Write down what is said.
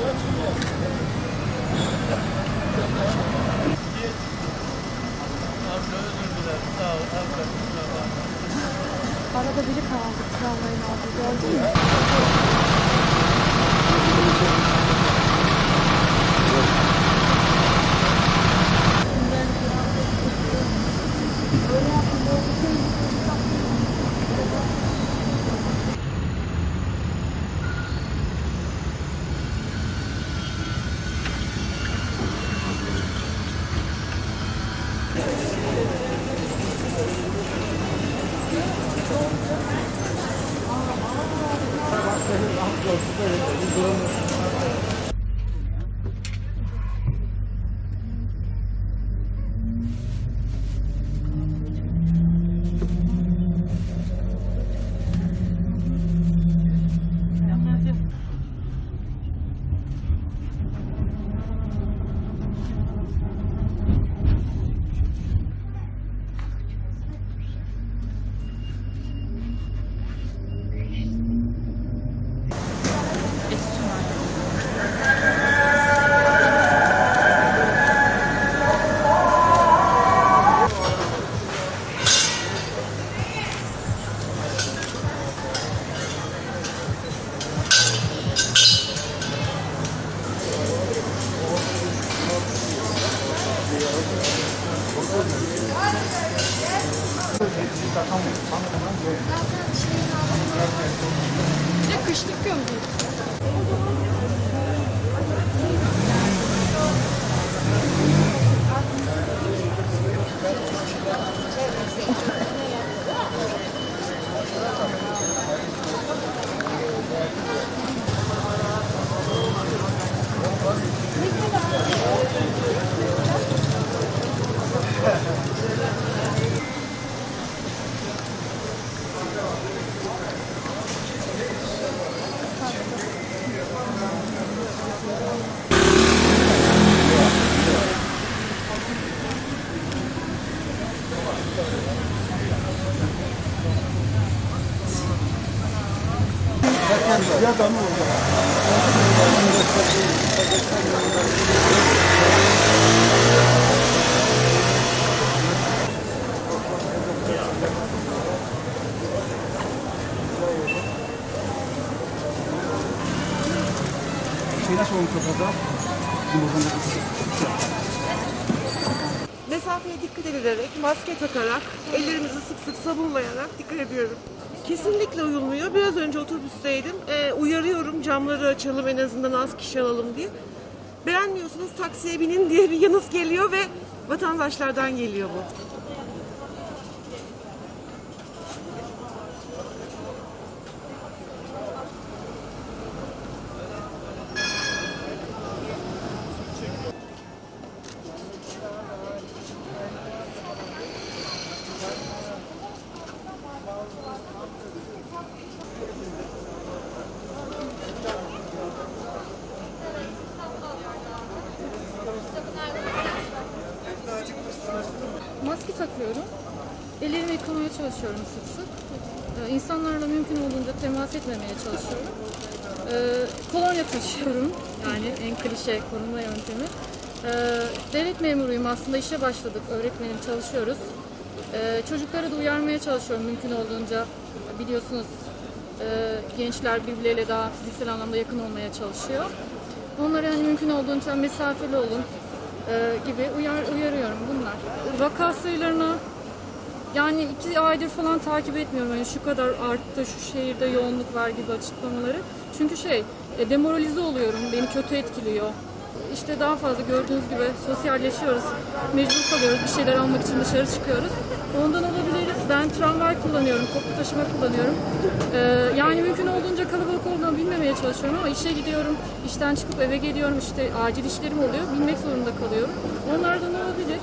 Arada biri kaldı. Krallayın aldı. Gördün mü? 一个人走一走。Bir de kışlık o kadar? Mesafeye dikkat edilerek, maske takarak, ellerimizi sık sık sabunlayarak dikkat ediyorum. Kesinlikle uyulmuyor. Biraz önce otobüsteydim. Ee, uyarıyorum camları açalım en azından az kişi alalım diye. Beğenmiyorsunuz taksiye binin diye bir yanıt geliyor ve vatandaşlardan geliyor bu. Maske takıyorum. Ellerimi yıkamaya çalışıyorum sık sık. Ee, İnsanlarla mümkün olduğunca temas etmemeye çalışıyorum. Ee, kolonya taşıyorum. Yani en klişe korunma yöntemi. Ee, devlet memuruyum aslında işe başladık. Öğretmenim çalışıyoruz. Ee, çocukları da uyarmaya çalışıyorum mümkün olduğunca. Biliyorsunuz e, gençler birbirleriyle daha fiziksel anlamda yakın olmaya çalışıyor. Onlara yani mümkün olduğunca mesafeli olun gibi uyar, uyarıyorum bunlar. Vaka sayılarına yani iki aydır falan takip etmiyorum. Yani şu kadar arttı, şu şehirde yoğunluk var gibi açıklamaları. Çünkü şey, e, demoralize oluyorum, beni kötü etkiliyor. İşte daha fazla gördüğünüz gibi sosyalleşiyoruz, mecbur kalıyoruz, bir şeyler almak için dışarı çıkıyoruz. Ondan olabilir. Ben tramvay kullanıyorum, toplu taşıma kullanıyorum. Ee, yani mümkün olduğunca kalabalık olduğunu bilmemeye çalışıyorum ama işe gidiyorum, işten çıkıp eve geliyorum, işte acil işlerim oluyor, bilmek zorunda kalıyorum. Onlardan olabilir.